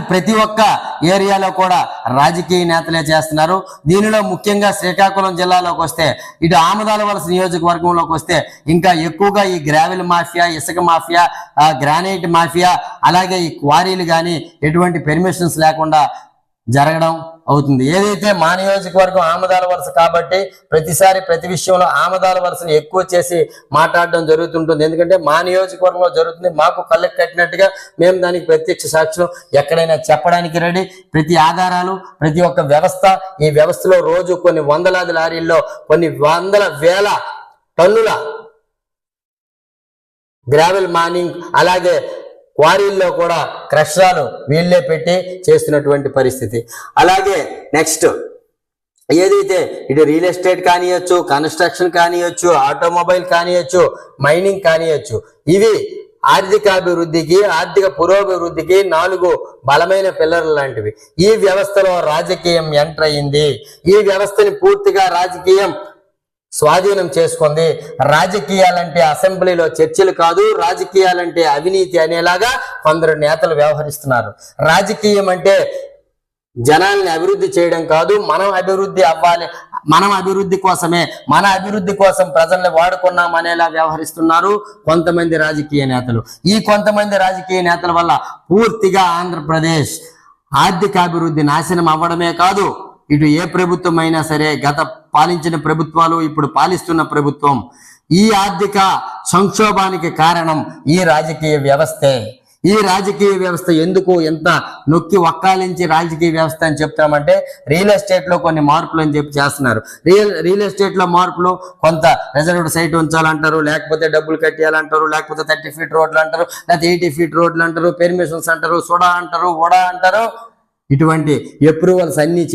And ప్రతి ఒక్క ఏరియాలో కూడా రాజకీయ నేతలే చేస్తున్నారు. దీనిలో ముఖ్యంగా శ్రీకాకుళం జిల్లాలోకి వస్తే ఇటు ఆమదాల వలస నియోజకవర్గంలోకి వస్తే ఇంకా ఎక్కువగా ఈ గ్రావెల్ మాఫియా ఇసుక మాఫియా గ్రానైట్ మాఫియా అలాగే ఈ క్వారీలు కానీ ఎటువంటి పెర్మిషన్స్ లేకుండా జరగడం అవుతుంది. ఏదైతే మా నియోజకవర్గం ఆమదాల వలస కాబట్టి ప్రతిసారి ప్రతి విషయంలో ఆమదాల వలసను ఎక్కువ చేసి మాట్లాడడం జరుగుతుంటుంది. ఎందుకంటే మా నియోజకవర్గంలో జరుగుతుంది. మాకు కళ్ళకి కట్టినట్టుగా మేము దానికి ప్రత్యక్ష సాక్ష్యం ఎక్కడైనా చెప్పడానికి రెడీ. ప్రతి ఆధారాలు ప్రతి ఒక్క వ్యవస్థ ఈ వ్యవస్థలో రోజు కొన్ని వందలాది లారీల్లో కొన్ని వందల వేల టన్నుల గ్రావెల్ మైనింగ్ అలాగే క్వారీల్లో కూడా క్రషాలు వీళ్ళే పెట్టి చేస్తున్నటువంటి పరిస్థితి. అలాగే నెక్స్ట్ ఏదైతే ఇటు రియల్ ఎస్టేట్ కానియచ్చు కన్స్ట్రక్షన్ కానియచ్చు ఆటోమొబైల్ కానియచ్చు మైనింగ్ కానియచ్చు ఇవి ఆర్థికాభివృద్ధికి ఆర్థిక పురోభివృద్ధికి నాలుగు బలమైన పిల్లర్లు లాంటివి. ఈ వ్యవస్థలో రాజకీయం ఎంటర్ అయింది. ఈ వ్యవస్థని పూర్తిగా రాజకీయం స్వాధీనం చేసుకుంది. రాజకీయాలంటే అసెంబ్లీలో చర్చలు కాదు రాజకీయాలంటే అవినీతి అనేలాగా కొందరు నేతలు వ్యవహరిస్తున్నారు. రాజకీయం అంటే జనాల్ని అభివృద్ధి చేయడం కాదు మనం అభివృద్ధి అవ్వాలి మనం అభివృద్ధి కోసమే మన అభివృద్ధి కోసం ప్రజల్ని వాడుకున్నాం అనేలా వ్యవహరిస్తున్నారు కొంతమంది రాజకీయ నేతలు. ఈ కొంతమంది రాజకీయ నేతల వల్ల పూర్తిగా ఆంధ్రప్రదేశ్ ఆర్థిక అభివృద్ధి నాశనం అవ్వడమే కాదు ఇటు ఏ ప్రభుత్వం అయినా సరే గత పాలించిన ప్రభుత్వాలు ఇప్పుడు పాలిస్తున్న ప్రభుత్వం ఈ ఆర్థిక సంక్షోభానికి కారణం ఈ రాజకీయ వ్యవస్థే. ఈ రాజకీయ వ్యవస్థ ఎందుకు ఎంత నొక్కి వక్కాలించి రాజకీయ వ్యవస్థ అని చెప్తామంటే రియల్ ఎస్టేట్లో కొన్ని మార్పులు అని చెప్పి చేస్తున్నారు. రియల్ రియల్ ఎస్టేట్లో మార్పులు కొంత రిజర్వ్డ్ సైట్ ఉంచాలంటారు లేకపోతే డబ్బులు కట్టేయాలంటారు లేకపోతే థర్టీ ఫీట్ రోడ్లు అంటారు లేకపోతే ఎయిటీ ఫీట్ రోడ్లు అంటారు పెర్మిషన్స్ అంటారు సుడా అంటారు వడా అంటారు. ఇటువంటి అప్రూవల్స్ అన్ని